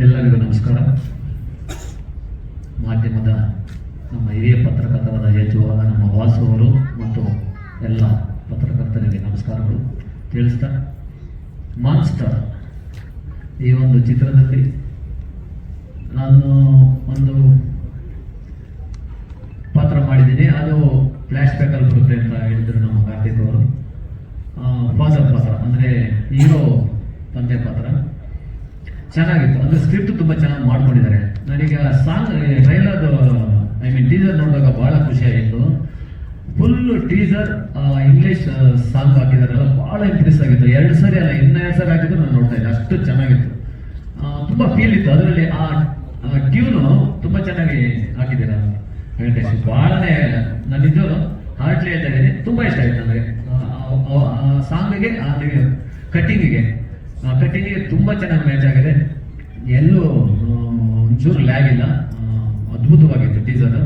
ಎಲ್ಲರಿಗೂ ನಮಸ್ಕಾರ. ಮಾಧ್ಯಮದ ನಮ್ಮ ಹಿರಿಯ ಪತ್ರಕರ್ತರಾದ ಯಜುವಾಗ ನಮ್ಮ ವಾಸು ಅವರು ಮತ್ತು ಎಲ್ಲ ಪತ್ರಕರ್ತರಿಗೆ ನಮಸ್ಕಾರಗಳು. ತಿಳಿಸ್ತಾ ಮಾನ್ಸ್ಟರ್ ಈ ಒಂದು ಚಿತ್ರದಲ್ಲಿ ನಾನು ಒಂದು ಪಾತ್ರ ಮಾಡಿದ್ದೀನಿ. ಅದು ಫ್ಲ್ಯಾಶ್ ಬ್ಯಾಕಲ್ಲಿ ಬರುತ್ತೆ ಅಂತ ಹೇಳಿದ್ರು ನಮ್ಮ ಕಾರ್ತಿಕ್ ಅವರು. ಫಾದರ್ ಪಾತ್ರ, ಅಂದರೆ ಹೀರೋ ತಂದೆ ಪಾತ್ರ. ಚೆನ್ನಾಗಿತ್ತು. ಅಂದರೆ ಸ್ಕ್ರಿಪ್ಟ್ ತುಂಬ ಚೆನ್ನಾಗಿ ಮಾಡ್ಕೊಂಡಿದ್ದಾರೆ. ನನಗೆ ಆ song trailer I mean teaser ನೋಡಿದಾಗ ಭಾಳ ಖುಷಿ ಆಯಿತು. ಫುಲ್ ಟೀಸರ್ ಇಂಗ್ಲೀಷ್ ಸಾಂಗ್ ಹಾಕಿದಾರಲ್ಲ ಭಾಳ ಇಂಪ್ರೆಸ್ ಆಗಿತ್ತು. ಎರಡು ಸರಿ ಅಲ್ಲ, ಇನ್ನ ಎರಡು ಸರಿ ಹಾಕಿದ್ರು ನಾನು ನೋಡ್ತಾ ಇದ್ದೆ. ಅಷ್ಟು ಚೆನ್ನಾಗಿತ್ತು. ತುಂಬ ಫೀಲ್ ಇತ್ತು. ಅದರಲ್ಲಿ ಆ ಟ್ಯೂನು ತುಂಬ ಚೆನ್ನಾಗಿ ಹಾಕಿದ್ದೀರ? ವೆಂಕಟೇಶ್ ಭಾಳನೇ ನಾನು ನಿಜವೂ ಹಾರ್ಟ್ಲಿ ಹೇಳ್ತಾ ಇದ್ದೀನಿ. ತುಂಬ ಇಷ್ಟ ಆಯ್ತು ನನಗೆ ಸಾಂಗಿಗೆ ಕಟ್ಟಿಂಗಿಗೆ ಕಟ್ಟಿಂಗಿಗೆ ತುಂಬ ಚೆನ್ನಾಗಿ ಮ್ಯಾಚ್ ಆಗಿದೆ. ಎಲ್ಲೂ ಒಂಚೂರು ಲ್ಯಾಗ್ ಇಲ್ಲ. ಅದ್ಭುತವಾಗಿತ್ತು ಟೀಸರ್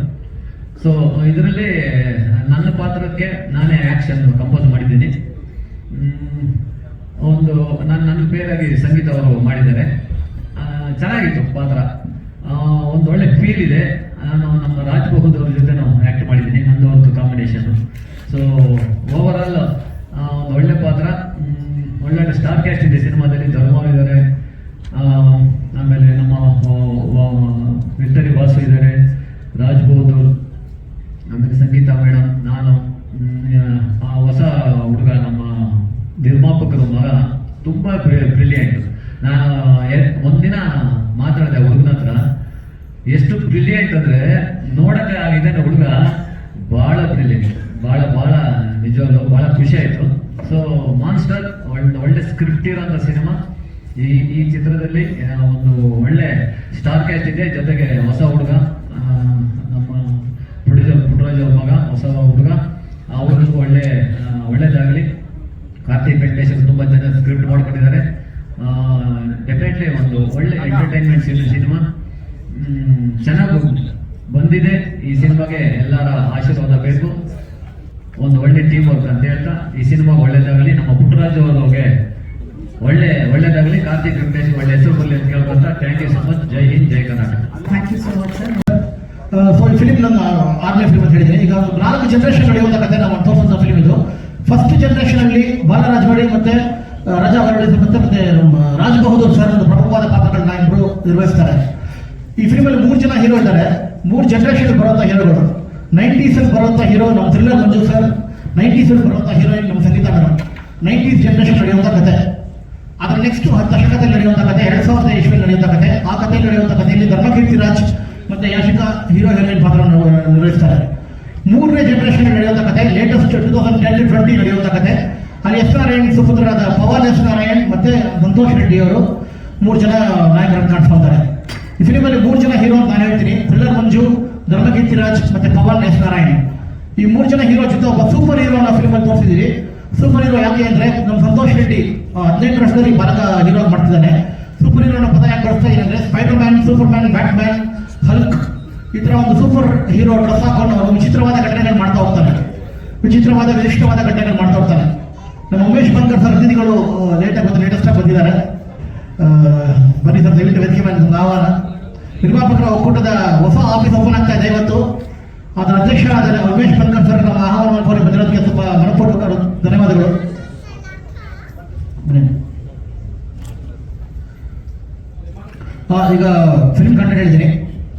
ಸೊ ಇದರಲ್ಲಿ ನನ್ನ ಪಾತ್ರಕ್ಕೆ ನಾನೇ ಆ್ಯಕ್ಷನ್ ಕಂಪೋಸ್ ಮಾಡಿದ್ದೀನಿ. ಒಂದು ನನ್ನ ನನ್ನ ಪೇರಾಗಿ ಸಂಗೀತ ಅವರು ಮಾಡಿದ್ದಾರೆ. ಚೆನ್ನಾಗಿತ್ತು ಪಾತ್ರ. ಒಂದು ಒಳ್ಳೆ ಫೀಲ್ ಇದೆ. ನಾನು ನಮ್ಮ ರಾಜ್ ಅವ್ರ ಜೊತೆ ನಾವು ಆ್ಯಕ್ಟ್ ಮಾಡಿದ್ದೀನಿ. ನಂದು ಒಂದು ಕಾಂಬಿನೇಷನ್ ಸೊ ಓವರ್ ಆಲ್ ಒಂದು ಒಳ್ಳೆ ಪಾತ್ರ ಮ್, ಒಳ್ಳೊಳ್ಳೆ ಸ್ಟಾರ್ ಕ್ಯಾಸ್ಟ್ ಇದೆ ಸಿನಿಮಾದಲ್ಲಿ ಧರ್ಮ ಇದ್ದಾರೆ ಆ, ಆಮೇಲೆ ನಮ್ಮ ಇದ್ದಾರೆ ರಾಜ್ ಅವರು ಆಮೇಲೆ ಸಂಗೀತ ಮೇಡಮ್ ನಾನು ಆ ಹೊಸ ಹುಡುಗ ನಮ್ಮ ನಿರ್ಮಾಪಕರ ಮಗ ತುಂಬ ಬ್ರಿಲಿಯಂಟ್ ನಾನು ಒಂದಿನ ಮಾತಾಡಿದೆ ಹುಡುಗನ ಹತ್ರ, ಎಷ್ಟು ಬ್ರಿಲಿಯಂಟ್ ಅಂದ್ರೆ ನೋಡಕ್ಕೆ ಇದ್ದಾನೆ ಹುಡುಗ ಬಹಳ ಬ್ರಿಲಿಯಂಟ್ ಬಹಳ ಬಹಳ ನಿಜವಾಗ್ಲೂ ಬಹಳ ಖುಷಿ ಆಯ್ತು. ಸೊ ಮಾನ್ಸ್ಟರ್ ಒಳ್ಳೆ ಒಳ್ಳೆ ಸ್ಕ್ರಿಪ್ಟ್ ಇರೋಂಥ ಸಿನಿಮಾ. ಈ ಈ ಚಿತ್ರದಲ್ಲಿ ಒಂದು ಒಳ್ಳೆ ಸ್ಟಾರ್ ಕ್ಯಾಸ್ಟ್ ಇದೆ. ಜೊತೆಗೆ ಹೊಸ ಹುಡುಗ ನಮ್ಮ ಪ್ರೊಡ್ಯೂಸರ್ ಪುಟ್ಟರಾಜ್ ಅವ್ರ ಮಗ ಹೊಸ ಹುಡುಗ. ಅವ್ರಿಗೂ ಒಳ್ಳೆ ಒಳ್ಳೇದಾಗಲಿ. ಕಾರ್ತಿಕ್ ವೆಂಕಟೇಶ್ ತುಂಬ ಚೆನ್ನಾಗಿ ಸ್ಕ್ರಿಪ್ಟ್ ಮಾಡ್ಕೊಂಡಿದ್ದಾರೆ. ಡೆಫಿನೆಟ್ಲಿ ಒಂದು ಒಳ್ಳೆ ಎಂಟರ್ಟೈನ್ಮೆಂಟ್ ಸಿನಿಮಾ. ಚೆನ್ನಾಗಿ ಬಂದಿದೆ. ಈ ಸಿನಿಮಾಗೆ ಎಲ್ಲರ ಆಶೀರ್ವಾದ ಬೇಕು. ಒಂದು ಒಳ್ಳೆ ಟೀಮ್ ವರ್ಕ್ ಅಂತ ಹೇಳ್ತಾ ಈ ಸಿನಿಮಾ ಒಳ್ಳೇದಾಗಲಿ. ನಮ್ಮ ಪುಟ್ಟರಾಜ್ ಅವ್ರಿಗೆ ಒಳ್ಳೆ ಒಳ್ಳೇದಾಗಲಿ ಕಾರ್ತಿಕ್ ವೆಂಕಟೇಶ್ ಒಳ್ಳೆ ಹೆಸರು ಬರಲಿ ಅಂತ ಕೇಳ್ಕೊಂತ ಥ್ಯಾಂಕ್ ಯು ಸೊ ಮಚ್ ಜೈ ಹಿಂದ್ ಜೈ Karnataka. Thank you so much sir so ಈ ಫಿಲಿಮ್ ನಮ್ಮ ಆರನೇ ಫಿಲ್ಮ್ ಅಂತ ಹೇಳಿದ್ದೀನಿ. ಈಗ ನಾಲ್ಕು ಜನರೇಷನ್ ನಡೆಯುವಂಥ ಕಥೆ ನಾವು ತೋರಿಸುವಂಥ ಫಿಲಿಮ್ ಇದು. ಫಸ್ಟ್ ಜನರೇಷನ್ ಅಲ್ಲಿ ಬಾಲರಾಜವಾಡಿ ಮತ್ತೆ ರಾಜಾ ವರಡಿ ಮತ್ತೆ ಮತ್ತೆ ನಮ್ಮ ರಾಜ್ ಬಹದ್ದೂರ್ ಸರ್ ಒಂದು ಪ್ರಮುಖವಾದ ಪಾತ್ರಗಳನ್ನ ಇಬ್ಬರು ನಿರ್ವಹಿಸ್ತಾರೆ. ಈ ಫಿಲ್ಮ್ ಅಲ್ಲಿ ಮೂರು ಜನ ಹೀರೋ ಇದ್ದಾರೆ. ಮೂರು ಜನರೇಷನ್ ಬರುವಂತ ಹೀರೋಗಳು ನೈಂಟೀಸ್ ಅಲ್ಲಿ ಬರುವಂತ ಹೀರೋ ನಮ್ಮ ಥ್ರಿಲ್ಲರ್ ಮಂಜು ಸರ್ ನೈಂಟೀಸ್ ಅಲ್ಲಿ ಬರುವಂತ ಹೀರೋಯಿನ್ ನಮ್ಮ ಸಂಗೀತ ಮೇಡಮ್ ನೈಂಟೀಸ್ ಜನರೇಷನ್ ನಡೆಯುವಂತ ಕಥೆ. ಅದರ ನೆಕ್ಸ್ಟ್ ಹತ್ತು ದಶಕದಲ್ಲಿ ನಡೆಯುವಂಥ ಕಥೆ ಎರಡು ಸಾವಿರದ ಇಶ್ವಲ್ಲಿ ನಡೆಯುವಂಥ ಕಥೆ ಆ ಕಥೆಯಲ್ಲಿ ನಡೆಯುವಂಥ ಕಥೆಯಲ್ಲಿ ಧರ್ಮಕೀರ್ತಿ ರಾಜ್ ಮತ್ತೆ ಯಾಶಿಕಾ ಹೀರೋ ಹೀರೋಯಿನ್ ಪಾತ್ರ ನಿರ್ವಹಿಸ್ತಾರೆ. ಮೂರನೇ ಜನರೇಷನ್ ನಡೆಯುವಂಥ ಕಥೆ latest two thousand ten twenty ನಡೆಯುವಂಥ ಕಥೆ ಅಲ್ಲಿ ಎಸ್ ನಾರಾಯಣ್ ಸುಪುತ್ರರಾದ ಪವನ್ ಎಸ್ ನಾರಾಯಣ್ ಮತ್ತೆ ಸಂತೋಷ್ ರೆಡ್ಡಿ ಅವರು ಮೂರು ಜನ ನಾಯಕರನ್ನು ಕಾಣಿಸ್ಕೊಳ್ತಾರೆ. ಈ ಫಿಲಿಮ್ ಅಲ್ಲಿ ಮೂರು ಜನ ಹೀರೋ ಅಂತ ನಾನು ಹೇಳ್ತೀನಿ. ಥ್ರಿಲ್ಲರ್ ಮಂಜು, ಧರ್ಮಕೀರ್ತಿ ರಾಜ್ ಮತ್ತೆ ಪವನ್ ಎಸ್ ನಾರಾಯಣ್ ಈ ಮೂರು ಜನ ಹೀರೋ ಜೊತೆ ಒಬ್ಬ ಸೂಪರ್ ಹೀರೋ ಅನ್ನೋ ಫಿಲ್ಮಲ್ಲಿ ಅಲ್ಲಿ ತೋರಿಸಿದೀವಿ. ಸೂಪರ್ ಹೀರೋ ಯಾಕೆ ಅಂದ್ರೆ ನಮ್ಮ ಸಂತೋಷ್ ರೆಡ್ಡಿ ಹದಿನೆಂಟು ವರ್ಷದಲ್ಲಿ ಭಾರತ ಹೀರೋ ಮಾಡ್ತಿದ್ದಾನೆ. ಸೂಪರ್ ಹೀರೋನ ಪದ ಯಾಕೆ ಬಳಸ್ತಾ ಇದ್ರೆ spider man Superman Batman Hulk ಈ ತರ ಒಂದು ಸೂಪರ್ ಹೀರೋ ಡ್ರೆಸ್ ಹಾಕೊಂಡು ಅವನು ವಿಚಿತ್ರವಾದ ಘಟನೆಗಳು ಮಾಡ್ತಾ ಹೋಗ್ತಾನೆ ವಿಚಿತ್ರವಾದ, ವಿಶಿಷ್ಟವಾದ ಘಟನೆಗಳು ಮಾಡ್ತಾ ಹೋಗ್ತಾನೆ ನಮ್ಮ ಉಮೇಶ್ ಬಂಕರ್ ಸರ್ ಅತಿಥಿಗಳು ಲೇಟಾಗಿ ಲೇಟೆಸ್ಟ್ ಆಗಿ ಬಂದಿದ್ದಾರೆ. ಬನ್ನಿ ಸರ್, ದಯವಿಟ್ಟು ವೇದಿಕೆ ಮೇಲೆ ಆಹ್ವಾನ ನಿರ್ಮಾಪಕರ ಒಕ್ಕೂಟದ ಹೊಸ ಆಫೀಸ್ ಓಪನ್ ಆಗ್ತಾ ಇದೆ ಇವತ್ತು. ಅದರ ಅಧ್ಯಕ್ಷರಾದ ಉಮೇಶ್ ಪಂಕರ್ ಸರ್ ನಮ್ಮ ಆಹ್ವಾನವನ್ನು ಕೋರಿ ಬಂದಿರೋದಕ್ಕೆ ತುಂಬ ಮನಪೂರ್ವಕ ಧನ್ಯವಾದಗಳು. ಈಗ ಫಿಲ್ಮ್ ಕಂಟೆಂಟ್ ಹೇಳಿದ್ದೀನಿ.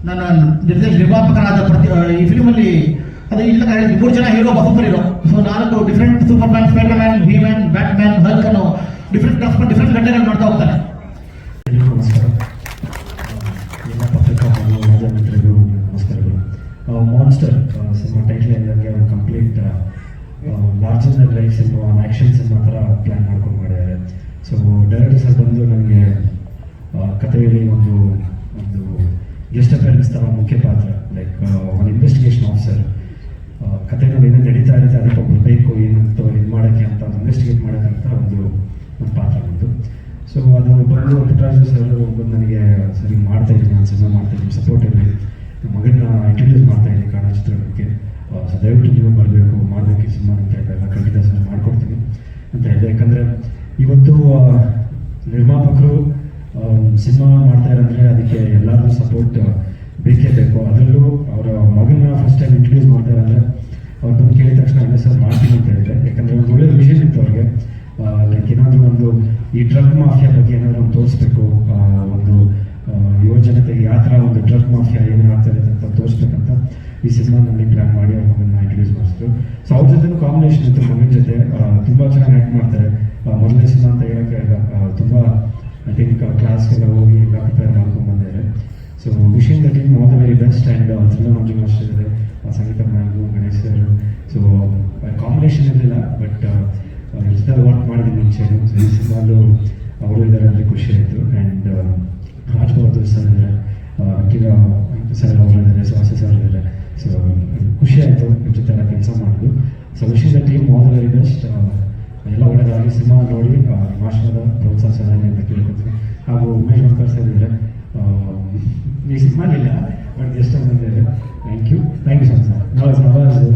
ನನ್ನ ನಿರ್ದೇಶ ನಿರ್ಮಾಪಕರಾದ ಪ್ರತಿ ಈ ಫಿಲ್ಮಲ್ಲಿ ಅದು ಇಲ್ಲ ಮೂರು ಜನ ಹೀರೋ ಸೂಪರ್ ಸೊ ನಾಲ್ಕು different Superman Spider-Man He-Man Batman Hulk ಅನ್ನೋ ಡಿಫ್ರೆಂಟ್ ಡಿಫ್ರೆಂಟ್ ಗಂಟೆಗಳು ಮಾಡ್ತಾ ಹೋಗ್ತಾನೆ ಲಾರ್ಜರ್ನ life cinema on action cinema ಥರ ಪ್ಲ್ಯಾನ್ ಮಾಡ್ಕೊಂಡು ಮಾಡಿದ್ದಾರೆ. ಸೊ ಡೈರೆಕ್ಟರ್ ಸರ್ ಬಂದು ನನಗೆ ಕಥೆಯಲ್ಲಿ ಒಂದು ಒಂದು ಗೆಸ್ಟ್ ಅಪೇರೆನ್ಸ್ ಥರ ಮುಖ್ಯ ಪಾತ್ರ ಲೈಕ್ ಒಂದು ಇನ್ವೆಸ್ಟಿಗೇಷನ್ ಆಫೀಸರ್ ಕಥೆಗಳು ಏನೇನು ನಡೀತಾ ಇರುತ್ತೆ, ಅದಕ್ಕೆ ಒಬ್ಬರು ಬೇಕು ಏನಂತ ಇದು ಮಾಡೋಕ್ಕೆ ಅಂತ ಇನ್ವೆಸ್ಟಿಗೇಟ್ ಮಾಡೋಕ್ಕಂತ ಒಂದು ಒಂದು ಪಾತ್ರ ಬಂತು. ಸೊ ಅದು ಬಂದು ಪುಟ್ಟರಾಜು ಸರ್ ಬಂದು ನನಗೆ, ಸರಿ, ಮಾಡ್ತಾ ಇದ್ದೀನಿ, ನಾನು ಸಿನಿಮಾ ಮಾಡ್ತಾ ಇದ್ದೀನಿ ಸಪೋರ್ಟ್ ಇರಲಿ. ಮಗನ ಇಂಟ್ರೊಡ್ಯೂಸ್ ಮಾಡ್ತಾ ಇದ್ದೀನಿ ಕನ್ನಡ ಚಿತ್ರರಂಗಕ್ಕೆ. ದಯವಿಟ್ಟು ನೀವು ಬರಬೇಕು ಮಾಡಬೇಕು ಸಿನಿಮಾ ಅಂತ ಎಲ್ಲ ಖಂಡಿತ ಸಹ ಮಾಡ್ಕೊಡ್ತೀನಿ ಅಂತ ಹೇಳಿದೆ. ಯಾಕಂದರೆ ಇವತ್ತು ನಿರ್ಮಾಪಕರು ಸಿನಿಮಾ ಮಾಡ್ತಾ ಇರಂದ್ರೆ ಅದಕ್ಕೆ ಎಲ್ಲರೂ ಸಪೋರ್ಟ್ ಬೇಕೇ ಬೇಕು. ಅದರಲ್ಲೂ ಅವರ ಮಗನ ಫಸ್ಟ್ ಟೈಮ್ ಇಂಟ್ರೊಡ್ಯೂಸ್ ಮಾಡ್ತಾ ಇರಂದ್ರೆ ಅವ್ರು ಬಂದು ಕೇಳಿದ ತಕ್ಷಣ ಅಲ್ಲೇ ಸರ್ ಮಾಡ್ತೀನಿ ಅಂತ ಹೇಳಿದೆ. ಯಾಕಂದ್ರೆ ಒಂದು ಒಳ್ಳೆ ವಿಷನ್ ಇತ್ತು ಅವ್ರಿಗೆ. ಲೈಕ್ ಏನಾದರೂ ಒಂದು ಈ ಡ್ರಗ್ ಮಾಫಿಯಾ ಬಗ್ಗೆ ಏನಾದರೂ ಒಂದು ತೋರಿಸ್ಬೇಕು ಒಂದು ಯುವಜನತೆಗೆ ಯುವ ಥರ ಒಂದು ಡ್ರಗ್ ಮಾಫಿಯಾ ಏನು ಆಗ್ತಾ ಇದೆ ಅಂತ ತೋರಿಸ್ಬೇಕಂತ ಈ ಸಿನಿಮಾನಲ್ಲಿ ಪ್ಲ್ಯಾನ್ ಮಾಡಿ ಅವ್ರ ಮಗನ ಇಂಟ್ರೊಡ್ಯೂಸ್ ಮಾಡಿಸಿದ್ರು ಸೊ ಅವ್ರ ಜೊತೆ ಕಾಂಬಿನೇಷನ್ ಇತ್ತು. ಮಗನ ಜೊತೆ ತುಂಬ ತುಂಬಾ ಚೆನ್ನಾಗಿ ಆ್ಯಕ್ಟ್ ಮಾಡ್ತಾರೆ. ಮೊದಲನೇ ಸಿನಿಮಾ ಅಂತ ಹೇಳಕ್ಕೆ ಆ, ತುಂಬಾ ಐ ಥಿಂಕ್ ಕ್ಲಾಸ್ಗೆಲ್ಲ ಹೋಗಿ ಎಲ್ಲ ಪ್ರಿಪೇರ್ ಮಾಡ್ಕೊಂಡು ಬಂದಿದ್ದಾರೆ. So wishing the team all the very best and thriller Manju master Sangeetha ma'am Ganesh sir. So combination ಇರಲಿಲ್ಲ ಬಟ್ ಜೊತೆ ವರ್ಕ್ ಮಾಡಿದ್ವಿ ಮುಂಚೆ ಸೊ ಈ ಸಿನಿಮಾಲು ಅವರು ಇದ್ದಾರೆ ಅಂದರೆ ಖುಷಿ ಆಯಿತು. ಆ್ಯಂಡ್ ರಾಜ್ ಬಹದ್ದೂರ್ ಸರ್ ಇದ್ದಾರೆ ಸರ್ ಅವರು ಇದ್ದಾರೆ ಸುಹಾಸ ಸರ್ ಇದ್ದಾರೆ. ಸೊ ಖುಷಿ ಆಯಿತು ನಿಮ್ಮ ಜೊತೆ ಎಲ್ಲ ಕೆಲಸ ಮಾಡೋದು ಸೊ ವಿಶೇಷ ಟೀಮ್ ಆಲ್ ವೆರಿ ಬೆಸ್ಟ್ ಎಲ್ಲ ಒಳ್ಳೆಯದಾಗಲಿ ಸಿನಿಮಾ ನೋಡಿ ಭಾಷಣದ ಪ್ರೋತ್ಸಾಹ ಚೆನ್ನಾಗಿದೆ ಅಂತ ಕೇಳ್ಕೊತೀನಿ. ಹಾಗೂ ಉಮೇಶ್ ಬಂಕರ್ ಸರ್ ಇದ್ದಾರೆ. ನೀವು ಸಿನಿಮಾ ಇಲ್ಲ ಬಟ್ ಎಷ್ಟು ಬಂದಿದ್ದಾರೆ. Thank you thank you sir sir